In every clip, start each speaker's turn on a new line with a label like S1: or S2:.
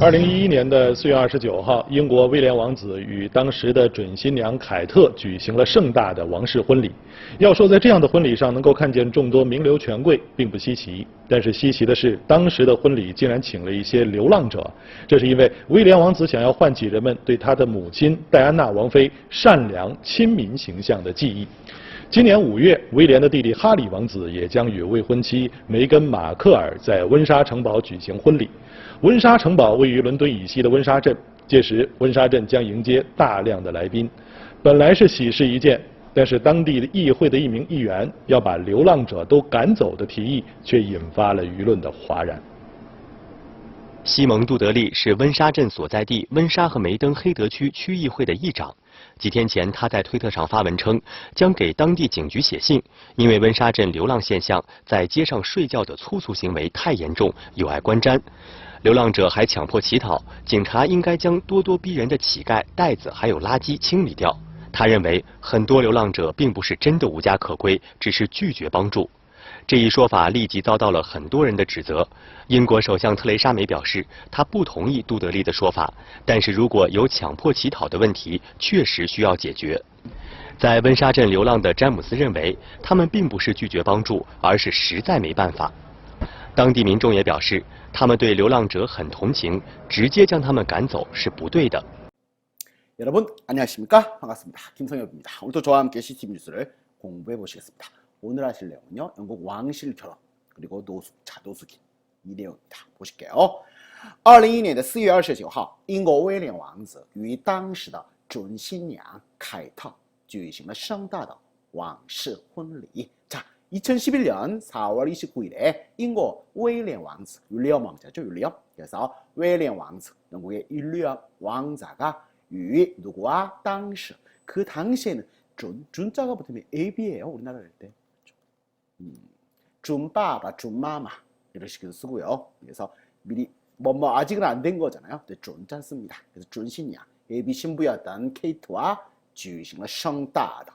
S1: 二零一一年的四月二十九号，英国威廉王子与当时的准新娘凯特举行了盛大的王室婚礼。要说在这样的婚礼上能够看见众多名流权贵，并不稀奇。但是稀奇的是，当时的婚礼竟然请了一些流浪者。这是因为威廉王子想要唤起人们对他的母亲戴安娜王妃善良亲民形象的记忆。今年五月，威廉的弟弟哈里王子也将与未婚妻梅根·马克尔在温莎城堡举行婚礼。温莎城堡位于伦敦以西的温莎镇，届时温莎镇将迎接大量的来宾。本来是喜事一件，但是当地的议会的一名议员要把流浪者都赶走的提议，却引发了舆论的哗然。
S2: 西蒙·杜德利是温莎镇所在地温莎和梅登黑德区区议会的议长。几天前，他在推特上发文称，将给当地警局写信，因为温莎镇流浪现象在街上睡觉的粗俗行为太严重，有碍观瞻。流浪者还强迫乞讨，警察应该将咄咄逼人的乞丐、袋子还有垃圾清理掉。他认为，很多流浪者并不是真的无家可归，只是拒绝帮助。这一说法立即遭到了很多人的指责。英国首相特蕾莎梅表示，她不同意杜德利的说法，但是如果有强迫乞讨的问题，确实需要解决。在温莎镇流浪的詹姆斯认为，他们并不是拒绝帮助，而是实在没办法。当地民众也表示，他们对流浪者很同情，直接将他们赶走是不对的。
S3: 여러분안녕하십니까반갑습니다김성엽입니다오늘도저와함께 CCTV 뉴스를공부해보시겠습니다 오늘 하실 내용은요. 영국 왕실 결혼 그리고 노숙 자도숙인 이 내용입니다. 보실게요. 2012年的4月29号，英国威廉王子与当时的准新娘凯特举行了盛大的王室婚礼。 2011년 4월 29일에 인고 웨일리엄 왕스, 윌리엄 왕자죠, 윌리엄. 그래서 웨일리엄 왕스, 영국의 윌리엄 왕자가 유 누구와 당시 그 당시에는 준 준자가 붙으면 AB예요 우리나라 할 때. 음, 준바바, 준마마 이런 식으로 쓰고요. 그래서 미리 뭐뭐 아직은 안 된 거잖아요. 근데 준자 씁니다. 그래서 준신이야. AB 신부였던 케이트와 주신과 성다다.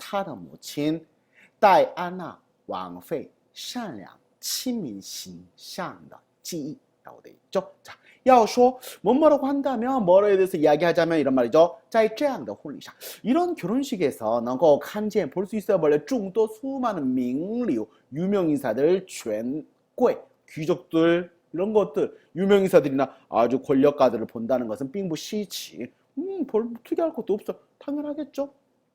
S3: 他的母亲戴安娜王妃善良亲民形象的记忆。到底就자要说 뭐뭐라고 한다면 뭐에 대해서 이야기하자면 이런 말이죠. 자, 这样的婚礼上 이런 결혼식에서 너가 간지에 볼수 있어요. 원래 중도 수많은名流, 유명인사들, 权贵, 귀족들 이런 것들 유명인사들이나 아주 권력가들을 본다는 것은 빙부 시치. 음, 별 특이할 것도 없어. 당연하겠죠.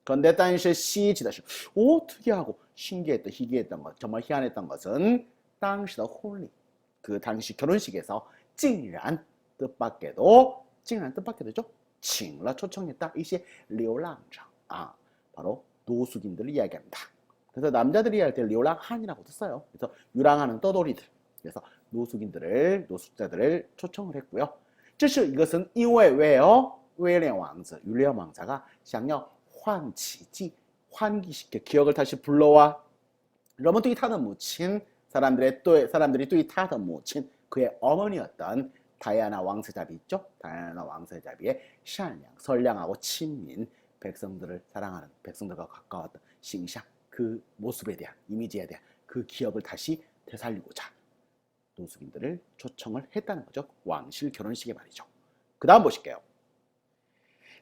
S3: 그런데 但是稀奇的是오 특이하고 신기했던 희귀했던 것 정말 희한했던 것은 当时的婚礼 그 당시 결혼식에서 竟然 뜻밖에도 竟然 뜻밖에도죠. 칭라 초청했다. 이些 류랑장 아 바로 노숙인들을 이야기합니다. 그래서 남자들이 할 때 류랑한이라고도 써요. 그래서 유랑하는 떠돌이들. 그래서 노숙인들을 노숙자들을 초청을 했고요. 这是 이것은 因为 왜요? 윌리엄 왕자, 윌리엄 왕자가 想要 환치지 환기시켜 기억을 다시 불러와. 여러분 또이 타던 모친 사람들의 또 사람들이 또이 타던 모친 그의 어머니였던 다이아나 왕세자비 있죠? 다이아나 왕세자비의 샤냥 선량하고 친민 백성들을 사랑하는 백성들과 가까웠던 싱샹 그 모습에 대한 이미지에 대한 그 기억을 다시 되살리고자 노숙인들을 초청을 했다는 거죠. 왕실 결혼식에 말이죠. 그 다음 보실게요.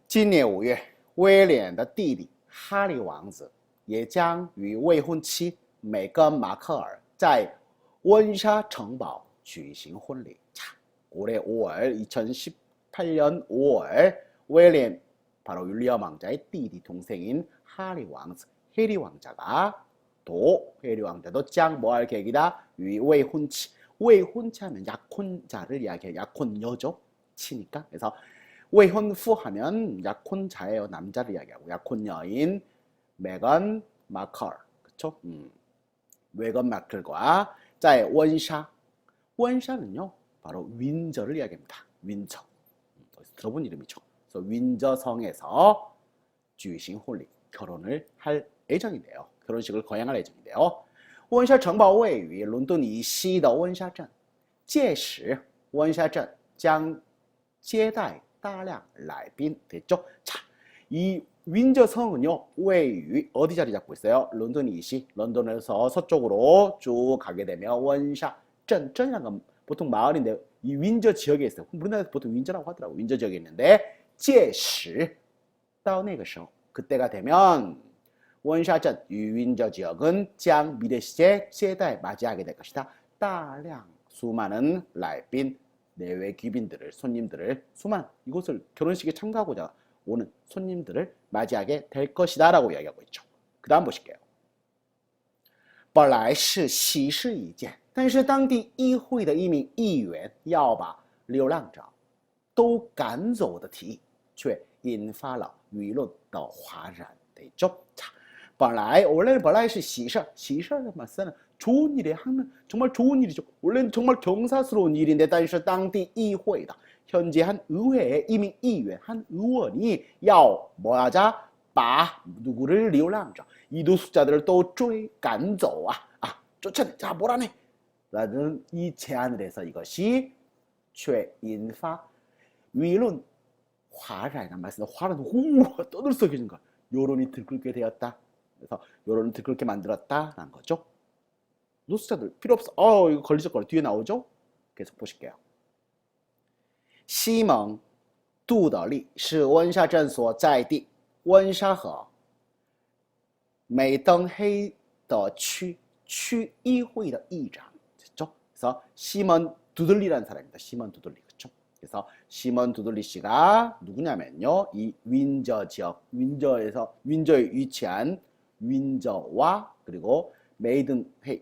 S3: 진해 5월 威廉的弟弟哈里王子也将与未婚妻梅根·马克尔在温莎城堡举行婚礼。 올해 5월 2018년 5월 웰렌 바로 윌리엄 왕자의 띠디 동생인 하리 왕스 해리 왕자가 또 해리 왕자도 짱 뭐할 계획이다 위외혼치 외혼치 하면 약혼자를 이야기해 약혼여죠 치니까 그래서 외혼후 하면 약혼자예요 남자를 이야기하고 약혼여인 메건 마컬 그쵸 음. 메건 마클과 짜의 원샤 원샤는요 바로 윈저를 이야기합니다. 윈저. 음, 어디서 들어본 이름이죠. 그래서 윈저성에서 举行婚礼 결혼을 할 예정인데요. 결혼식을 거행할 예정인데요. 温莎城堡位于伦敦以西的温莎镇，届时温莎镇将接待 大量 라이빈 됐죠? 자, 이 윈저 성은요, 웨이 어디 자리 잡고 있어요? 런던 이시, 런던에서 서쪽으로 쭉 가게 되면 원샷, 쩐, 쩐이라는 보통 마을인데 이 윈저 지역에 있어요. 우리나라에서 보통 윈저라고 하더라고요. 윈저 지역에 있는데 제시 다운에그쇼 그때가 되면 원샷전 윈저 지역은 장 미래 시제 세다에 맞이하게 될 것이다. 다량 수많은 라이빈 내외 귀빈들을 손님들을 수많은 이곳을 결혼식에 참가하고자 오는 손님들을 맞이하게 될 것이다라고 이야기하고 있죠. 그다음 보실게요. 本来是喜事一件，但是当地议会的一名议员要把流浪者都赶走的提议，却引发了舆论的哗然。对죠 자, 本来 원래는 本来是喜事，喜事的嘛쓰는 좋은 일에 항상 정말 좋은 일이죠. 원래는 정말 경사스러운 일인데 다시 땅디 이회다. 현재 한 의회에 이미 이회 한 의원이 야오 뭐하자? 바 누구를 리올랑자. 이 노숙자들을 또 쪼이 간저와. 아 쫓아내. 자 뭐라네? 라는 이 제안을 해서 이것이 최인사 위론 화라는 말씀 화는 우 떠들썩해진 거 요런이 들끓게 되었다. 그래서 요런을 들끓게 만들었다라는 거죠. 노숙자들 필요 없어. 어, 이거 걸리적거려. 뒤에 나오죠? 계속 보실게요. 西蒙杜德利是温莎镇所在地，温莎和美登黑的区区议会的议长，됐죠? 그래서 시먼 두들리라는 사람입니다. 시먼 두들리 그렇죠? 그래서 시먼 두들리 씨가 누구냐면요, 이 윈저 지역, 윈저에서 윈저에 위치한 윈저와 그리고 메이든 헤이,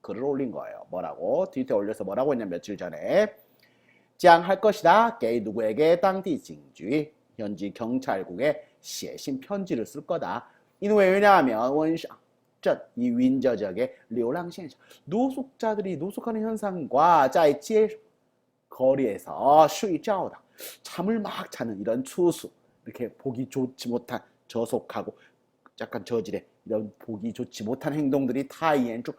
S3: 글을 올린 거예요. 뭐라고? 트위터에 올려서 뭐라고 했냐 며칠 전에 지양할 것이다. 게이 누구에게 땅디 징주의 현지 경찰국에 시신 편지를 쓸 거다. 이왜 왜냐하면 원샹 이 윈저 지역의 리오랑시 노숙자들이 노숙하는 현상과 짜이치의 거리에서 쉬이짜오다 잠을 막 자는 이런 추수 이렇게 보기 좋지 못한 저속하고 약간 저질의 이런 보기 좋지 못한 행동들이 타이엔 쪽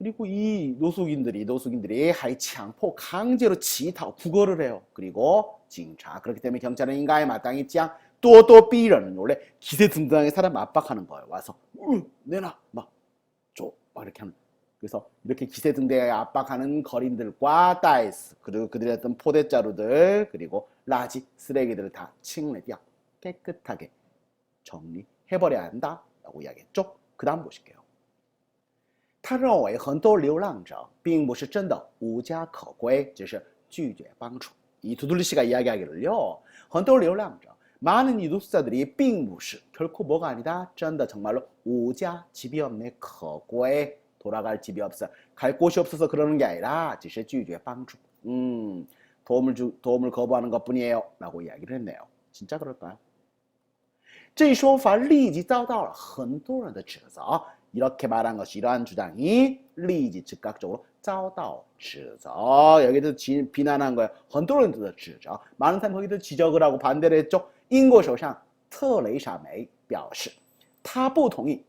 S3: 그리고 이 노숙인들이 노숙인들이 하이치앙포 강제로 치타고 구걸을 해요. 그리고 징차 그렇기 때문에 경찰은 인간의 마땅히 짱 또또 삐라는 원래 기세 등등하게 사람 압박하는 거예요. 와서 응, 내놔 막줘 막 이렇게 하는. 그래서 이렇게 기세 등등하게 압박하는 거린들과 다이스 그리고 그들의 어떤 포대 자루들 그리고 라지 쓰레기들을 다 칭레디야 깨끗하게 정리해버려야 한다라고 이야기했죠. 그다음 보실게요. 他认为很多流浪者并不是真的无家可归，只是拒绝帮助。이 두들리 씨가 이야기하기를요. 很多流浪者 많은 이 노숙자들이 并不是 결코 뭐가 아니다. 真的 정말로 우자 집이 없네. 可归 돌아갈 집이 없어. 갈 곳이 없어서 그러는 게 아니라 只是拒绝帮助. 음, 도움을 주, 도움을 거부하는 것뿐이에요. 라고 이야기를 했네요. 진짜 그럴까요? 这一说法立即遭到了很多人的指责。 이렇게 말한 것이 이러한 주장이 리지 즉각적으로 遭到指责 여기도 지, 비난한 거예요. 很多人的指责 많은 사람이 거기도 지적을 하고 반대를 했죠. 英国首相特蕾莎梅表示，他不同意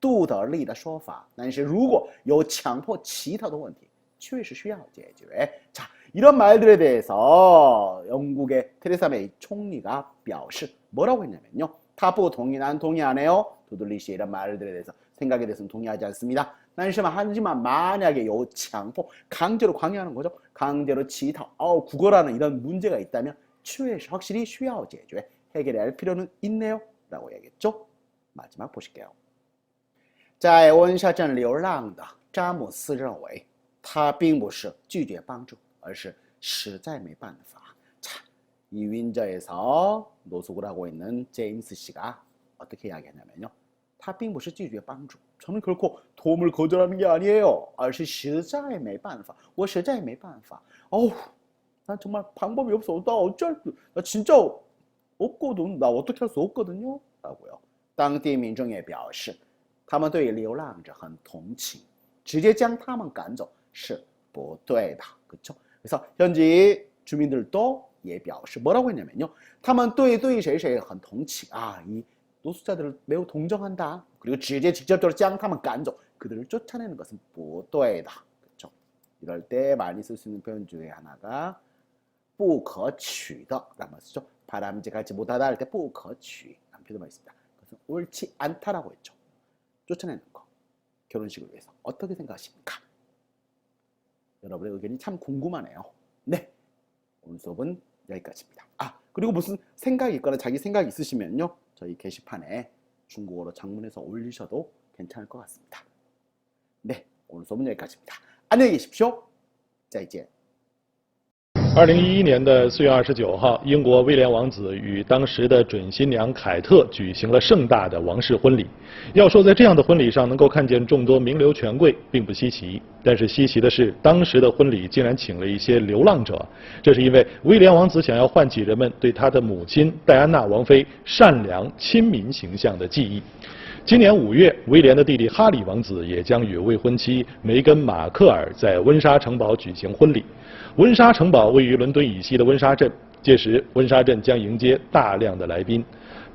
S3: 杜德利的说法，但是如果有强迫乞讨的问题，确实需要解决。 자, 이런 말들에 대해서 영국의 테레사 메이 총리가 表示 뭐라고 했냐면요. 他不同意난 동의 안 해요. 도돌리 씨의 이런 말들에 대해서 생각에 대해서는 동의하지 않습니다. 난시만 하지만 만약에 요强迫 강제로 강요하는 거죠. 강제로 지타 어 국어라는 이런 문제가 있다면 추에 확실히 需要解决 해결해야 할 필요는 있네요. 라고 얘기했죠. 마지막 보실게요. 在温莎镇流浪的詹姆斯认为，他并不是拒绝帮助，而是实在没办法。 자, 이 윈저에서 노숙을 하고 있는 제임스 씨가 어떻게 이야기하냐면요. 他并不是拒绝帮助. 저는 결코 도움을 거절하는 게 아니에요. 而是实在没办法.我实在没办法. 어우, 난 정말 방법이 없어. 나 어쩔 수, 나 진짜 없거든. 나 어떻게 할 수 없거든요. 라고요. 当地民众也表示，他们对流浪者很同情，直接将他们赶走是不对的. 그렇죠? 그래서 현지 주민들도 예表示 뭐라고 했냐면요. 他们对对谁谁很同情. 아, 이 노숙자들을 매우 동정한다. 그리고 直接 직접적으로 将他们赶走. 그들을 쫓아내는 것은 不对的. 그렇죠? 이럴 때 많이 쓸 수 있는 표현 중에 하나가 不可取的라는 말 쓰죠. 바람직하지 못하다 할 때 不可取라는 표현만 있습니다. 그것은 옳지 않다라고 했죠. 쫓아내는 거. 결혼식을 위해서 어떻게 생각하십니까? 여러분의 의견이 참 궁금하네요. 네. 오늘 수업은 여기까지입니다. 아, 그리고 무슨 생각이 있거나 자기 생각이 있으시면요. 저희 게시판에 중국어로 장문해서 올리셔도 괜찮을 것 같습니다. 네. 오늘 수업은 여기까지입니다. 안녕히 계십시오. 再见.
S1: 二零一一年的四月二十九号，英国威廉王子与当时的准新娘凯特举行了盛大的王室婚礼。要说在这样的婚礼上能够看见众多名流权贵，并不稀奇。但是稀奇的是，当时的婚礼竟然请了一些流浪者。这是因为威廉王子想要唤起人们对他的母亲戴安娜王妃善良亲民形象的记忆。今年五月，威廉的弟弟哈里王子也将与未婚妻梅根·马克尔在温莎城堡举行婚礼。温莎城堡位于伦敦以西的温莎镇，届时温莎镇将迎接大量的来宾。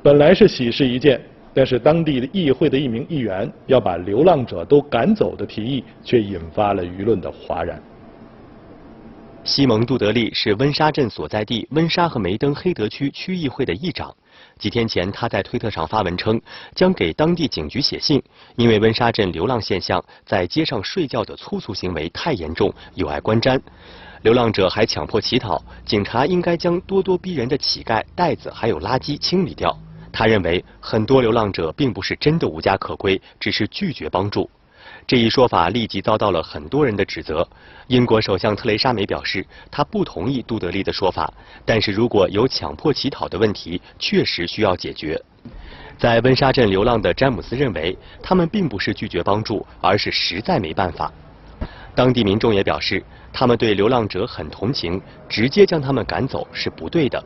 S1: 本来是喜事一件，但是当地的议会的一名议员要把流浪者都赶走的提议，却引发了舆论的哗然。
S2: 西蒙·杜德利是温莎镇所在地温莎和梅登黑德区区议会的议长。几天前，他在推特上发文称，将给当地警局写信，因为温莎镇流浪现象在街上睡觉的粗俗行为太严重，有碍观瞻。流浪者还强迫乞讨，警察应该将咄咄逼人的乞丐、袋子还有垃圾清理掉。他认为，很多流浪者并不是真的无家可归，只是拒绝帮助。这一说法立即遭到了很多人的指责。英国首相特蕾莎梅表示，她不同意杜德利的说法，但是如果有强迫乞讨的问题，确实需要解决。在温莎镇流浪的詹姆斯认为，他们并不是拒绝帮助，而是实在没办法。当地民众也表示，他们对流浪者很同情，直接将他们赶走是不对的。